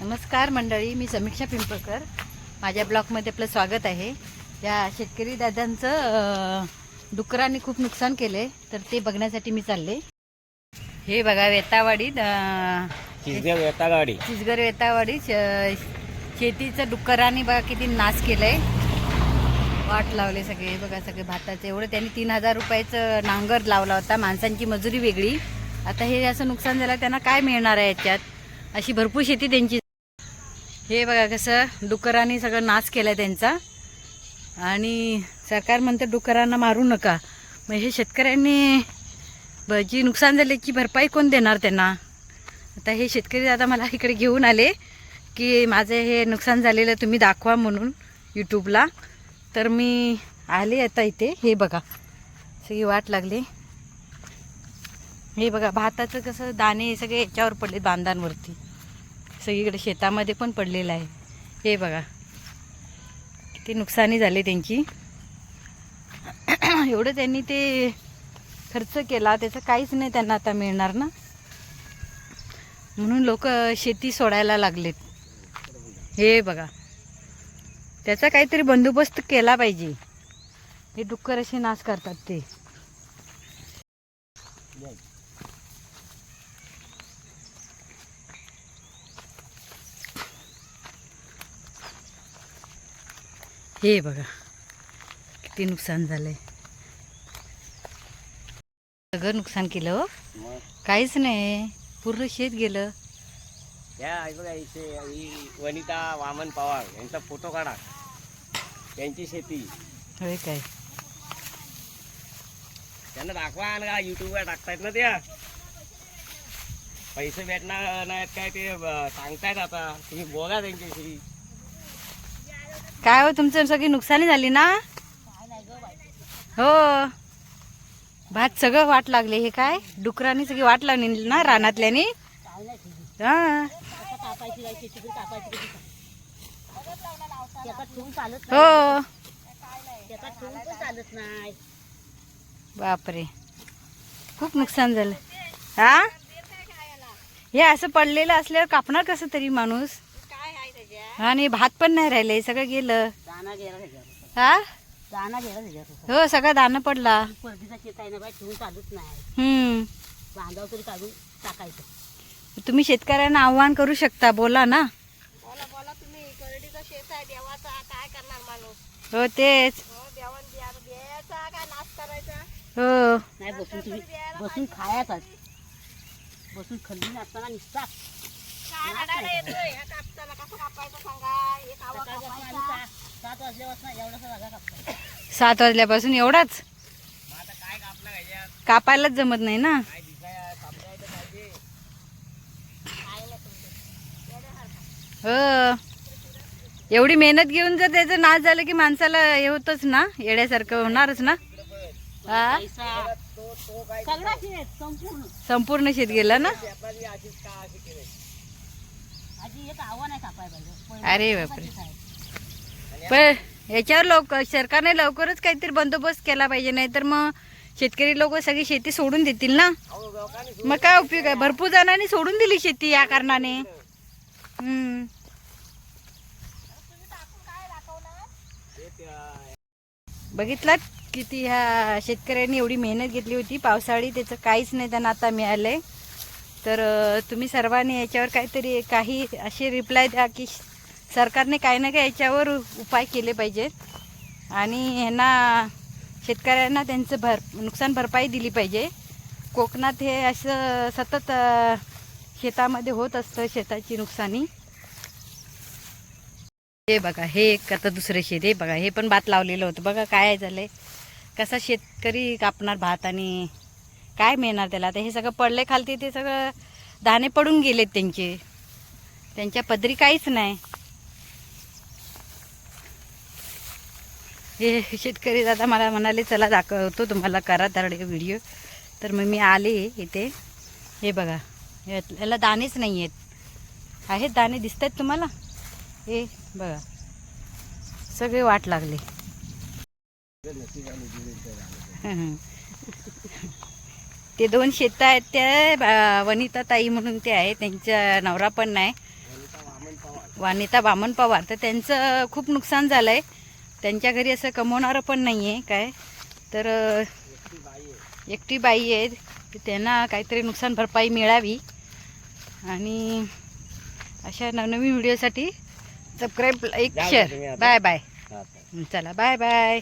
नमस्कार मंडळी मी समीक्षा पिंपळकर. माझ्या ब्लॉगमध्ये आपलं स्वागत आहे. या शेतकरी दादांचं डुकरांनी खूप नुकसान केले तर ते बघण्यासाठी मी चालले. हे बघा येता गाडी चिचगर वेतावाडी. शेतीचं डुकरांनी बघा किती नाश केलंय. वाट लावले सगळे बघा सगळे भाताचे. एवढं त्यांनी तीन हजार रुपयाचं नांगर लावला होता माणसांची मजुरी वेगळी. आता हे असं नुकसान झालं त्यांना काय मिळणार आहे याच्यात? अशी भरपूर शेती त्यांची हे बघा कसं डुकरांनी सगळं नाश आहे त्यांचा. आणि सरकार म्हणतं डुकरांना मारू नका. मग हे शेतकऱ्यांनी जी नुकसान झाले की भरपाई कोण देणार त्यांना? आता हे शेतकरी दादा मला इकडे घेऊन आले की माझं हे नुकसान झालेलं तुम्ही दाखवा म्हणून यूट्यूबला तर मी आले आता इथे. हे बघा. सगळी वाट लागली. हे बघा भाताचं कसं दाणे सगळे याच्यावर पडले बांधांवरती. सगळीकडे शेतामध्ये पण पडलेलं आहे. हे बघा. किती नुकसानी झाली त्यांची. एवढं त्यांनी ते खर्च केला त्याचं काहीच नाही त्यांना आता मिळणार ना. म्हणून लोक शेती सोडायला लागलेत. हे बघा. त्याचा काहीतरी बंदोबस्त केला पाहिजे. हे डुक्कर असे नाश करतात ते. हे बघा किती नुकसान झालंय. सगळं नुकसान केलं हो. काहीच नाही पूर्ण शेत गेलं. या बघा इथे ही वनिता वामन पवार यांचा फोटो काढा. त्यांची शेती. होय काय? त्यांना दाखवा आणि का युट्यूबवर टाकतायत ना त्या. पैसे भेटणार नाहीत काय ते सांगतायत आता. तुम्ही बोला त्यांच्याशी. काय हो तुमचं सगळी नुकसानी झाली ना? हो. भात सगळं वाट लागले हे काय? डुकरांनी सगळी वाट लागली ना रानातल्यानी? हा. हो. बापरे. खूप नुकसान झालं. हा? हे असं पडलेलं असल्यावर कापणार कसं तरी माणूस? आणि भात पण नाही राहिले सगळं गेलं. दाना गेला त्याच्यावर. हा? दाना गेला त्याच्यावर. हो सगळं दाणं पडला. परतीचा शेत आहे ना बाई ठेवून चालूच नाही हम्म. बांधावर तरी काढून टाकायचं. तुम्ही शेतकऱ्यांना आव्हान करू शकता बोला ना. बोला बोला तुम्ही. करडीचं शेत आहे देवाचा काय करणार माणूस? हो तेच. देवान द्यायचा काय नाश करायचा? हो. नाही बसून तुम्ही बसून खायाचाच बसून खल्ली असताना निसता सात वाजल्यापासून एवढासा जागा कापता सात वाजल्यापासून एवढाच? कापायलाच जमत नाही ना. हो. एवढी मेहनत घेऊन जर त्याचं नाश झालं की माणसाला हे होतच ना येड्यासारखं होणारच ना. हा? संपूर्ण. संपूर्ण शेत गेला ना? अरे बापरे. पण याच्यावर लवकर सरकारने लवकरच काहीतरी बंदोबस्त केला पाहिजे नाही तर मग शेतकरी लोक सगळी शेती सोडून देतील ना? मग काय उपयोग आहे? भरपूर जणांनी सोडून दिली शेती या कारणाने. हम्म. बघितलात किती ह्या शेतकऱ्यांनी एवढी मेहनत घेतली होती? पावसाळी त्याचं काहीच नाही त्यांना आता मिळालंय. तर तुम्ही सर्वांनी याच्यावर काहीतरी काही असे रिप्लाय द्या की सरकारने काही ना काही याच्यावर उपाय केले पाहिजेत. आणि ह्यांना शेतकऱ्यांना त्यांचं भर नुकसान भरपाई दिली पाहिजे. कोकणात हे असं सतत शेतामध्ये होत असतं शेताची नुकसानी. हे बघा हे एक आता दुसरं शेत. हे बघा हे पण भात लावलेलं होतं. बघा काय झालं कसा शेतकरी कापणार भात आणि काय मिळणार त्याला? आता हे सगळं पडले खालती ते सगळं दाणे पडून गेलेत त्यांचे. त्यांच्या पदरी काहीच नाही. हे शेतकरी दादा मला म्हणाले चला दाखवतो तुम्हाला करा तर व्हिडिओ. तर मग मी आले इथे. हे बघा यात- याला दाणेच नाही आहेत आहेत दाणे दिसत आहेत तुम्हाला? हे बघा सगळे वाट लागले. ते दोन शेत आहेत त्या वनिता ताई म्हणून ते आहे त्यांचा नवरा पण नाही. वनिता बामन वानिता पवार. तर त्यांचं खूप नुकसान झालं आहे त्यांच्या घरी असं कमवणारं पण नाही आहे काय. तर एकटी बाई आहे. त्यांना काहीतरी नुकसान भरपाई मिळावी. आणि अशा नवनवीन व्हिडिओसाठी सबस्क्राईब तुम्ही शेअर. Bye bye. चला बाय बाय.